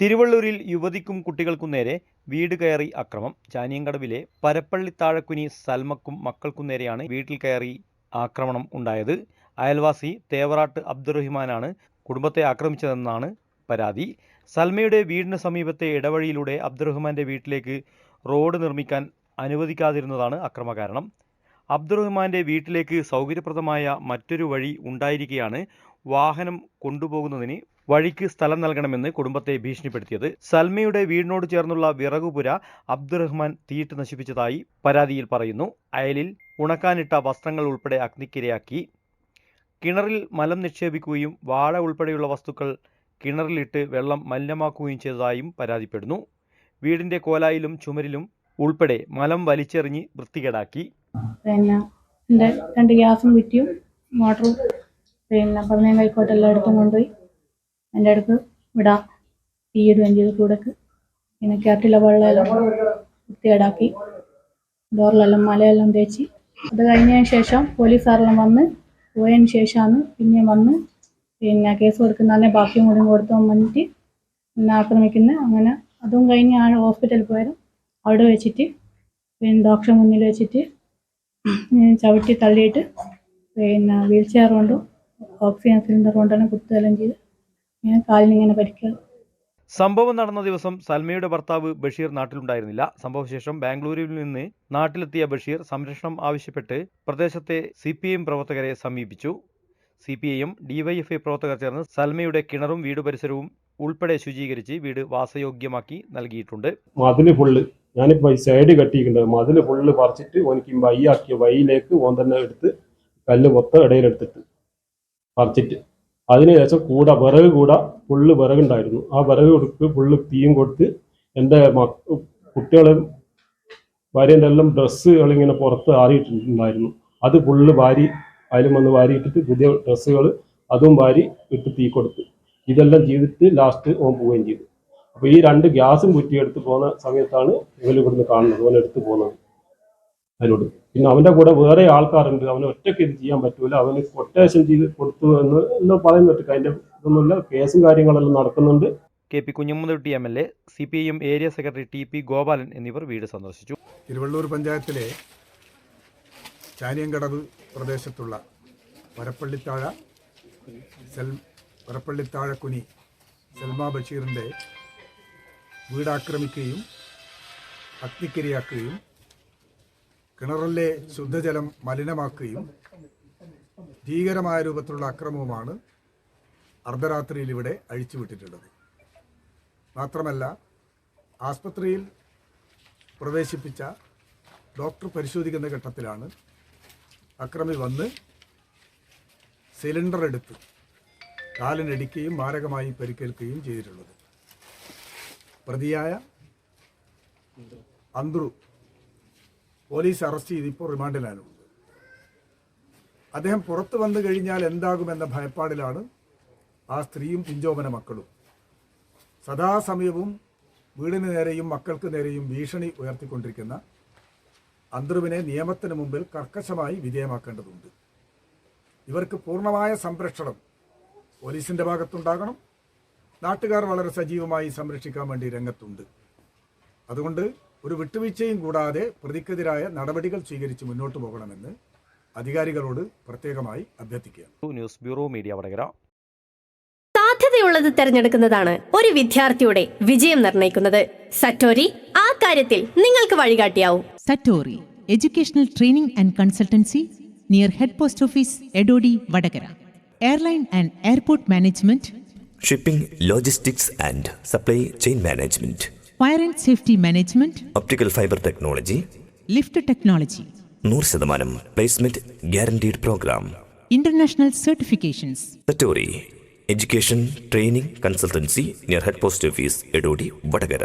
തിരുവള്ളൂരിൽ യുവതിക്കും കുട്ടികൾക്കും നേരെ വീട് കയറി അക്രമം. ചാനിയങ്കടവിലെ പരപ്പള്ളി താഴക്കുനി സൽമക്കും മക്കൾക്കും നേരെയാണ് വീട്ടിൽ കയറി ആക്രമണം ഉണ്ടായത്. അയൽവാസി തേവറാട്ട് അബ്ദുറഹിമാനാണ് കുടുംബത്തെ ആക്രമിച്ചതെന്നാണ് പരാതി. സൽമയുടെ വീടിന് സമീപത്തെ ഇടവഴിയിലൂടെ അബ്ദുറഹ്മാന്റെ വീട്ടിലേക്ക് റോഡ് നിർമ്മിക്കാൻ അനുവദിക്കാതിരുന്നതാണ് അക്രമകാരണം. അബ്ദുറഹ്മാന്റെ വീട്ടിലേക്ക് സൗകര്യപ്രദമായ മറ്റൊരു വഴി ഉണ്ടായിരിക്കെയാണ് വാഹനം കൊണ്ടുപോകുന്നതിന് വഴിക്ക് സ്ഥലം നൽകണമെന്ന് കുടുംബത്തെ ഭീഷണിപ്പെടുത്തിയത്. സൽമയുടെ വീടിനോട് ചേർന്നുള്ള വിറകുപുര അബ്ദുറഹ്മാൻ തീയിട്ട് നശിപ്പിച്ചതായി പരാതിയിൽ പറയുന്നു. അയലിൽ ഉണക്കാനിട്ട വസ്ത്രങ്ങൾ ഉൾപ്പെടെ അഗ്നിക്കിരയാക്കി. കിണറിൽ മലം നിക്ഷേപിക്കുകയും വാഴ ഉൾപ്പെടെയുള്ള വസ്തുക്കൾ കിണറിലിട്ട് വെള്ളം മലിനമാക്കുകയും ചെയ്തതായും പരാതിപ്പെടുന്നു. വീടിന്റെ കോലായിലും ചുമരിലും ഉൾപ്പെടെ മലം വലിച്ചെറിഞ്ഞ് വൃത്തികേടാക്കി. പിന്നെ രണ്ട് ഗ്യാസും വിറ്റിയും മോട്ടറും പിന്നെ പതിനേഴ് കൈക്കോട്ടെല്ലാം എടുത്തും കൊണ്ടുപോയി. എന്റെ അടുത്ത് വിടാം. തീയിടുകയും ചെയ്തു കൂടക്ക് പിന്നെ കിണറ്റിലെ വെള്ളമെല്ലാം വൃത്തികേടാക്കി. ഡോറിലെല്ലാം മലയെല്ലാം തേച്ച്. അത് കഴിഞ്ഞതിന് ശേഷം പോലീസുകാരെല്ലാം വന്ന് പോയതിന് ശേഷമാണ് പിന്നെ വന്ന് പിന്നെ കേസ് കൊടുക്കുന്നതിനെ ബാക്കിയും കൂടി കൊടുത്തു വന്നിട്ട് പിന്നെ ആക്രമിക്കുന്നത് അങ്ങനെ അതും കഴിഞ്ഞ് ആ ഹോസ്പിറ്റലിൽ പോയത് അവിടെ വെച്ചിട്ട് പിന്നെ ഡോക്ടറെ മുന്നിൽ വെച്ചിട്ട് ചവിട്ടി തള്ളിയിട്ട് പിന്നെ വീൽ ചെയർ കൊണ്ടും ഓക്സിജൻ സിലിണ്ടർ കൊണ്ടെല്ലാം കുത്തുകയെല്ലാം ചെയ്ത് ഇങ്ങനെ കാലിനിങ്ങനെ പരിക്കുക സംഭവം നടന്ന ദിവസം സൽമയുടെ ഭർത്താവ് ബഷീർ നാട്ടിലുണ്ടായിരുന്നില്ല. സംഭവശേഷം ബാംഗ്ലൂരിൽ നിന്ന് നാട്ടിലെത്തിയ ബഷീർ സംരക്ഷണം ആവശ്യപ്പെട്ട് പ്രദേശത്തെ സി പി എം പ്രവർത്തകരെ സമീപിച്ചു. C P I M DYFI പ്രവർത്തകർ ചേർന്ന് സൽമയുടെ കിണറും വീട് പരിസരവും ഉൾപ്പെടെ ശുചീകരിച്ച് വീട് വാസയോഗ്യമാക്കി നൽകിയിട്ടുണ്ട്. മതിൽ ഫുള്ള്. ഞാനിപ്പോ ഈ സൈഡ് കെട്ടിയിട്ടുണ്ട്. മതിൽ ഫുള്ള് പറിച്ചിട്ട് ഓനിക്ക് വയ്യാക്കിയ വൈയിലേക്ക് ഓൻ തന്നെ എടുത്ത് കല്ല് മൊത്തം ഇടയിലെടുത്തിട്ട് പറിച്ചിട്ട്. അതിനുശേഷം കൂടെ വിറക് കൂടെ ഫുള്ള് വിറകുണ്ടായിരുന്നു ആ വിറക് കൊടുത്ത് ഫുള്ള് തീയും കൊടുത്ത് എന്റെ മക്ക കുട്ടികളും ഭാര്യന്റെ എല്ലാം ഡ്രസ്സുകൾ ഇങ്ങനെ പുറത്ത് ആറിയിട്ടുണ്ടായിരുന്നു. അത് ഫുള്ള് വാരി അതിലും വന്ന് വാരിയിട്ടിട്ട് പുതിയ ഡ്രസ്സുകൾ അതും വാരി ഇട്ട് തീ കൊടുത്ത്. ഇതെല്ലാം ചെയ്തിട്ട് ലാസ്റ്റ് ഓൻ പോവുകയും ചെയ്തു. അപ്പോൾ ഈ രണ്ട് ഗ്യാസും കുറ്റിയെടുത്ത് പോകുന്ന സമയത്താണ് ഇവർ ഇവിടുന്ന് കാണുന്നത് ഓൻ എടുത്ത് പോകുന്നത് അതിനോട് പിന്നെ അവന്റെ കൂടെ വേറെ ആൾക്കാരുണ്ട്. അവന് ഒറ്റയ്ക്ക് ഇത് ചെയ്യാൻ പറ്റൂല. അവന് കൊട്ടേഷൻ ചെയ്ത് കൊടുത്തു എന്ന് എന്ന് പറയുന്നുണ്ട് അതിന്റെ ഇതൊന്നുമില്ല. കേസും കാര്യങ്ങളെല്ലാം നടക്കുന്നുണ്ട്. K P Kunhammedkutty M L A C P I M area secretary T P Gopalan എന്നിവർ വീട് സന്ദർശിച്ചു. തിരുവള്ളൂർ പഞ്ചായത്തിലെ ചാനിയങ്കടവ് പ്രദേശത്തുള്ള വരപ്പള്ളിത്താഴ സെൽ വരപ്പള്ളിത്താഴ കുനി സൽമ ബഷീറിന്റെ വീടാക്രമിക്കുകയും അഗ്നിക്കിരയാക്കുകയും കിണറിലെ ശുദ്ധജലം മലിനമാക്കുകയും ഭീകരമായ രൂപത്തിലുള്ള അക്രമവുമാണ് അർദ്ധരാത്രിയിൽ ഇവിടെ അഴിച്ചുവിട്ടിട്ടുള്ളത്. മാത്രമല്ല ആസ്പത്രിയിൽ പ്രവേശിപ്പിച്ച ഡോക്ടർ പരിശോധിക്കുന്ന ഘട്ടത്തിലാണ് അക്രമി വന്ന് സിലിണ്ടർ എടുത്ത് കാലിനടിക്കുകയും മാരകമായി പരിക്കേൽക്കുകയും ചെയ്തിട്ടുള്ളത്. പ്രതിയായ അന്ത്രു പോലീസ് അറസ്റ്റ് ചെയ്ത് ഇപ്പോൾ റിമാൻഡിലാണുള്ളത് അദ്ദേഹം പുറത്തു വന്നു കഴിഞ്ഞാൽ എന്താകുമെന്ന ഭയപ്പാടിലാണ് ആ സ്ത്രീയും പിഞ്ചോമന മക്കളും. സദാസമയവും വീടിന് നേരെയും മക്കൾക്ക് നേരെയും ഭീഷണി ഉയർത്തിക്കൊണ്ടിരിക്കുന്ന അന്തറുവിനെ നിയമത്തിന് മുമ്പിൽ കർക്കശമായി വിധേയമാക്കേണ്ടതുണ്ട്. ഇവർക്ക് പൂർണമായ സംരക്ഷണം പോലീസിന്റെ ഭാഗത്തുണ്ടാകണം. നാട്ടുകാർ വളരെ സജീവമായി സംരക്ഷിക്കാൻ വേണ്ടി രംഗത്തുണ്ട്. അതുകൊണ്ട് ഒരു വിട്ടുവീഴ്ചയും കൂടാതെ പ്രതിക്കെതിരായ നടപടികൾ സ്വീകരിച്ച് മുന്നോട്ട് പോകണമെന്ന് അധികാരികളോട് പ്രത്യേകമായി അഭ്യർത്ഥിക്കുക ന്യൂസ് ബ്യൂറോ മീഡിയ വടകര. സാധ്യതയുള്ളത് തിരഞ്ഞെടുക്കുന്നതാണ് ഒരു വിദ്യാർത്ഥിയുടെ വിജയം നിർണയിക്കുന്നത്. സറ്റോരി ആ കാര്യത്തിൽ നിങ്ങൾക്ക് വഴികാട്ടിയാവും. Satori educational training and consultancy near head post office Edodi Vadakara. Airline and airport management. Shipping logistics and supply chain management. Fire and safety management optical fibre technology lift technology നൂറ് ശതമാനം placement guaranteed programme international certifications education training consultancy near head post office Edodi Vadakara